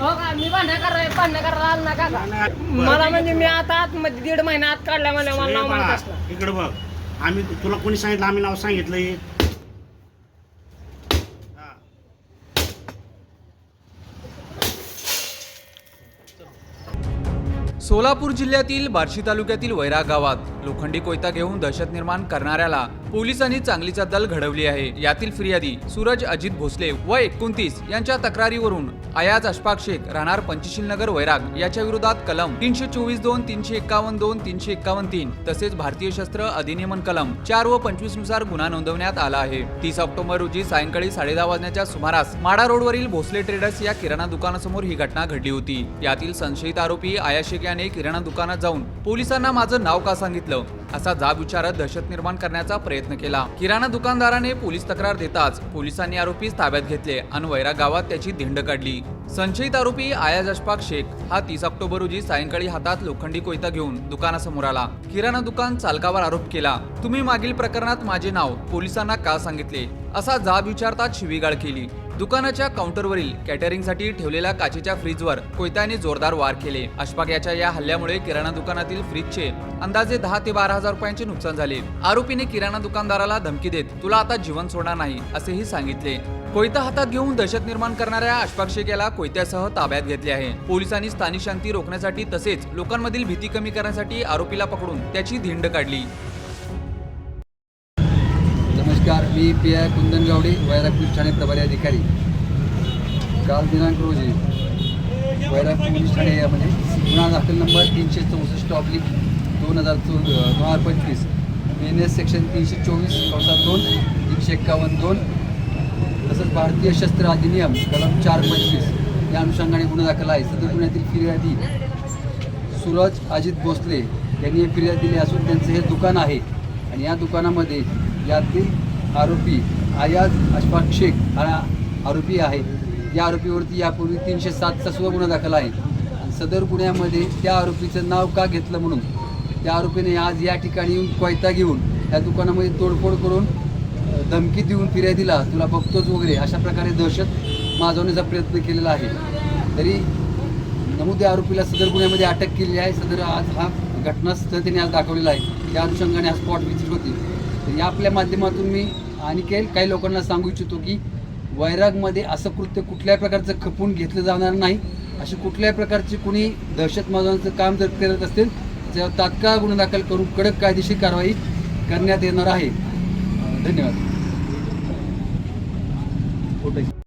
हो का? मी भांडण करायला भांडण करायला आलो ना का नाही, मला म्हणजे मी आता आतमध्ये दीड महिना आत काढल्या मला मला नाव माहीत असलं. इकडे बघ. आम्ही तुला कोणी सांगितलं? आम्ही नाव सांगितलंय. हा. सोलापूर जिल्ह्यातील बार्शी तालुक्यातील वैरा गावात लोखंडी कोयता घेऊन दहशत निर्माण करणाऱ्याला पोलिसांनी चांगलीचा दल घडवली आहे. यातील फिर्यादी सूरज अजित भोसले व एकोणतीस यांच्या तक्रारीवरून अयाज अशफाक शेख राहणार पंचशील नगर वैराग याच्या विरोधात कलम तीनशे चोवीस दोन तीनशे एक्कावन्न दोन तीनशे एक्कावन्न तीन तसेच भारतीय शस्त्र अधिनियमन कलम चार व पंचवीसनुसार गुन्हा नोंदवण्यात आला आहे. तीस ऑक्टोबर रोजी सायंकाळी साडेदहा वाजण्याच्या सुमारास माडा रोडवरील भोसले ट्रेडर्स या किराणा दुकानासमोर ही घटना घडली होती. यातील संशयित आरोपी आया शेख याने किराणा दुकानात जाऊन पोलिसांना माझं नाव का सांगितलं? असा जाब विचारत दहशत निर्माण करण्याचा प्रयत्न केला. किराणा दुकानदाराने पोलीस तक्रार देताच पोलिसांनी आरोपीस ताब्यात घेतले आणि वैरा गावात त्याची धिंड काढली. संशयित आरोपी आयाज अशफाक शेख हा तीस ऑक्टोबर रोजी सायंकाळी हातात लोखंडी कोयता घेऊन दुकानासमोर आला. किराणा दुकान चालकावर आरोप केला तुम्ही मागील प्रकरणात माझे नाव पोलिसांना का सांगितले? असा जाब विचारताच शिवीगाळ केली. दुकानाच्या काउंटरवरील कॅटरिंगसाठी ठेवलेल्या काचेच्या फ्रीजवर कोयत्याने जोरदार वार केले. अशफाक याच्या या हल्ल्यामुळे किराणा दुकानातील फ्रीजचे अंदाजे दहा ते बारा हजार रुपयांचे नुकसान झाले. आरोपीने किराणा दुकानदाराला धमकी देत तुला आता जीवन सोडणार नाही असेही सांगितले. कोयता हातात घेऊन दहशत निर्माण करणाऱ्या अशफाक शेख याला कोयत्यासह ताब्यात घेतले आहे. पोलिसांनी स्थानिक शांती रोखण्यासाठी तसेच लोकांमधील भीती कमी करण्यासाठी आरोपीला पकडून त्याची धिंड काढली. नमस्कार मी P I Kundan Gawade Vairag police Thane प्रभारी अधिकारी. काल दिनांक रोजी वैराग पोलीस ठाणे यामध्ये गुन्हा दाखल नंबर तीनशे चौसष्ट ऑब्लिक दोन हजार चौ दोन हजार पंचवीस. एन एस सेक्शन तीनशे चोवीस कंसात दोन तीनशे एक्कावन्न दोन तसंच भारतीय शस्त्र अधिनियम कलम चार पंचवीस या अनुषंगाने गुन्हा दाखल आहे. सदर गुन्ह्यातील फिर्यादी सूरज अजित भोसले यांनी हे फिर्याद दिली असून त्यांचं हे दुकान आहे. आणि या दुकानामध्ये यातील आरोपी आयाज अशफाक शेख हा आरोपी आहे. या आरोपीवरती यापूर्वी तीनशे सातचा सुद्धा गुन्हा दाखल आहे. सदर गुन्ह्यामध्ये त्या आरोपीचं नाव का घेतलं म्हणून? त्या आरोपीने आज या ठिकाणी येऊन कोयता घेऊन या दुकानामध्ये तोडफोड करून धमकी देऊन फिर्यादीला तुला बघतोच वगैरे. अशा प्रकारे दहशत माजवण्याचा प्रयत्न केलेला आहे. तरी नमूद या आरोपीला सदर गुन्ह्यामध्ये अटक केली आहे. सदर आज हा घटनास्थळ त्यांनी आज दाखवलेला आहे. त्या अनुषंगाने हा स्पॉट विजिट होती. तर या आपल्या माध्यमातून मी आणि काही काही लोकांना सांगू इच्छितो की वैरागमध्ये असं कृत्य कुठल्याही प्रकारचं खपून घेतलं जाणार नाही. अशी कुठल्याही प्रकारची कुणी दहशतवादांचं काम जर करत असतील तर तात्काळ गुन्हा दाखल करून कडक कायदेशीर कारवाई करण्यात येणार आहे. धन्यवाद.